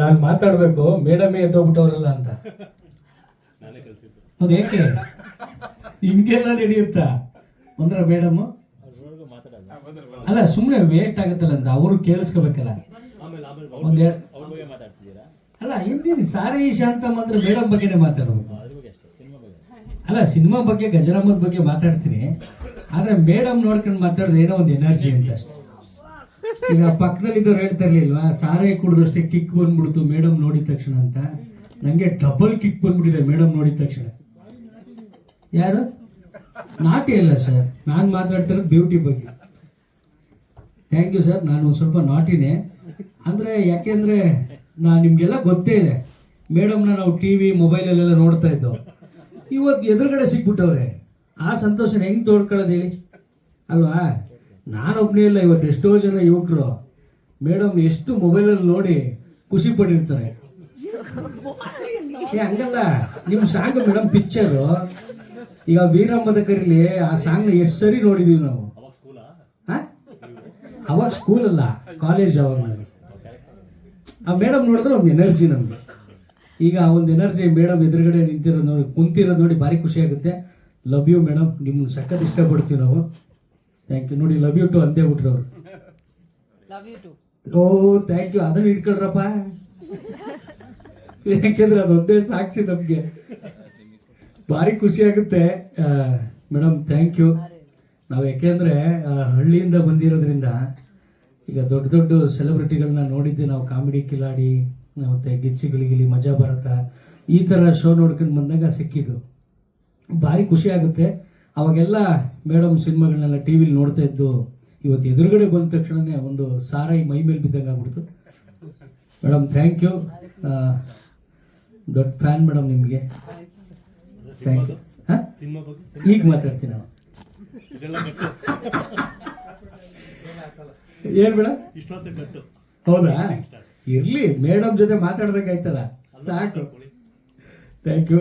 ನಾನು ಮಾತಾಡಬೇಕು ಮೇಡಮೇ ಎದ್ದೋಗ್ಬಿಟ್ಟವ್ರಲ್ಲ ಅಂತ. ಅದೇಕೆ ಹಿಂಗೆಲ್ಲ ನಡೆಯುತ್ತಾ? ಅಂದ್ರ ಮೇಡಮ್? ಅಲ್ಲ ಸುಮ್ಮನೆ ವೇಸ್ಟ್ ಆಗುತ್ತಲ್ಲ ಅಂತ. ಅವರು ಕೇಳಿಸ್ಕೋಬೇಕಲ್ಲ. ಅಲ್ಲ ಹಿಂದಿನ ಸಾರಿ ಶಾಂತ ಅಂದ್ರೆ ಮೇಡಮ್ ಬಗ್ಗೆನೇ ಮಾತಾಡಬೇಕು. ಅಲ್ಲ ಸಿನಿಮಾ ಬಗ್ಗೆ ಗಜರಾಮದ ಬಗ್ಗೆ ಮಾತಾಡ್ತೀನಿ. ಆದ್ರೆ ಮೇಡಮ್ ನೋಡ್ಕೊಂಡು ಮಾತಾಡೋದು ಏನೋ ಒಂದು ಎನರ್ಜಿ ಅಂತ ಅಷ್ಟೇ. ಈಗ ಪಕ್ಕದಲ್ಲಿದ್ದವ್ರು ಹೇಳ್ತಾ ಇರ್ಲಿಲ್ವಾ ಕಿಕ್ ಬಂದ್ಬಿಡ್ತು ಮೇಡಮ್ ನೋಡಿದ ತಕ್ಷಣ ಅಂತ. ನಂಗೆ ಡಬಲ್ ಕಿಕ್ ಬಂದ್ಬಿಟ್ಟಿದೆ ಮೇಡಮ್ ನೋಡಿದ ತಕ್ಷಣ. ಯಾರು? ನಾಟಿ ಅಲ್ಲ ಸರ್ ನಾನು ಮಾತಾಡ್ತಿರೋದು ಬ್ಯೂಟಿ ಬಗ್ಗೆ. ಥ್ಯಾಂಕ್ ಯು ಸರ್ ನಾನು ಸ್ವಲ್ಪ ನಾಟಿನೇ. ಅಂದ್ರೆ ಯಾಕೆಂದ್ರೆ ನಾನು ನಿಮಗೆಲ್ಲ ಗೊತ್ತೇ ಇದೆ. ಮೇಡಮ್ನ ನಾವು ಟಿ ವಿ ಮೊಬೈಲಲ್ಲೆಲ್ಲ ನೋಡ್ತಾ ಇದ್ದೋ. ಇವತ್ತು ಎದುರುಗಡೆ ಸಿಕ್ಬಿಟ್ಟವ್ರೆ. ಆ ಸಂತೋಷನ ಹೆಂಗೆ ತೋಡ್ಕೊಳ್ಳೋದು ಹೇಳಿ? ಅಲ್ವಾ? ನಾನೊಬ್ನೇ ಇಲ್ಲ, ಇವತ್ತು ಎಷ್ಟೋ ಜನ ಯುವಕರು ಮೇಡಮ್ ಎಷ್ಟು ಮೊಬೈಲಲ್ಲಿ ನೋಡಿ ಖುಷಿ ಪಟ್ಟಿರ್ತಾರೆ. ಹಂಗಲ್ಲ ನಿಮ್ಮ ಸಾಂಗ್ ಮೇಡಮ್ ಪಿಕ್ಚರು ಈಗ ವೀರಮ್ಮದ ಕರೀಲಿ ಆ ಸಾಂಗ್ನ ಎಷ್ಟು ಸರಿ ನೋಡಿದೀವಿ ನಾವು? ಅವಾಗ ಸ್ಕೂಲ್ ಅಲ್ಲ ಕಾಲೇಜ್ ಅವಾಗ ನಾನು ಆ ಮೇಡಮ್ ನೋಡಿದ್ರೆ ಒಂದು ಎನರ್ಜಿ ನಮ್ಗೆ. ಈಗ ಆ ಒಂದು ಎನರ್ಜಿ ಮೇಡಮ್ ಎದುರುಗಡೆ ನಿಂತಿರೋದು ನೋಡಿ, ಕುಂತಿರೋದು ನೋಡಿ ಭಾರಿ ಖುಷಿ ಆಗುತ್ತೆ. ಲವ್ ಯು ಮೇಡಮ್ ನಿಮ್ಮನ್ನ ಸಖತ್ ಇಷ್ಟಪಡ್ತೀವಿ ನಾವು. ಥ್ಯಾಂಕ್ ಯು ನೋಡಿ ಲವ್ ಯು ಟು ಅಂತೇ ಬಿಟ್ರು ಅವರು. ಓ ಥ್ಯಾಂಕ್ ಯು ಅದನ್ನ ಇಟ್ಕೊಳ್ರಪ್ಪ. ಯಾಕೆಂದ್ರೆ ಅದೊಂದೇ ಸಾಕ್ಷಿ ನಮಗೆ. ಭಾರಿ ಖುಷಿ ಆಗುತ್ತೆ. ಮೇಡಮ್ ಥ್ಯಾಂಕ್ ಯು ನಾವು ಯಾಕೆಂದ್ರೆ ಹಳ್ಳಿಯಿಂದ ಬಂದಿರೋದ್ರಿಂದ ಈಗ ದೊಡ್ಡ ದೊಡ್ಡ ಸೆಲೆಬ್ರಿಟಿಗಳನ್ನ ನೋಡಿದ್ದೆ. ನಾವು ಕಾಮಿಡಿ ಕಿಲಾಡಿ ಮತ್ತೆ ಗಿಚ್ಚಿ ಗಿಲಿಗಿಲಿ ಮಜಾ ಭಾರತ ಈ ಥರ ಶೋ ನೋಡ್ಕೊಂಡು ಬಂದಾಗ ಸಿಕ್ಕಿದ್ದು. ಭಾರಿ ಖುಷಿ ಆಗುತ್ತೆ. ಅವಾಗೆಲ್ಲ ಮೇಡಮ್ ಸಿನಿಮಾಗಳನ್ನೆಲ್ಲ ಟಿ ವಿಲಿ ನೋಡ್ತಾ ಇದ್ದು ಇವತ್ತು ಎದುರುಗಡೆ ಬಂದ ತಕ್ಷಣನೇ ಒಂದು ಸಾರಾಯಿ ಮೈ ಮೇಲೆ ಬಿದ್ದಂಗೆ ಆಗ್ಬಿಡ್ತು. ಮೇಡಮ್ ಥ್ಯಾಂಕ್ ಯು ದೊಡ್ಡ ಫ್ಯಾನ್ ಮೇಡಮ್ ನಿಮಗೆ. ಥ್ಯಾಂಕ್ ಯು ಹಾಂ? ಈಗ ಮಾತಾಡ್ತೀನಿ ನಾವು ಏನ್ ಮೇಡಮ್ ಹೌದಾ? ಇರ್ಲಿ ಮೇಡಮ್ ಜೊತೆ ಮಾತಾಡ್ದಂಗೆ ಸಾಕು. Thank you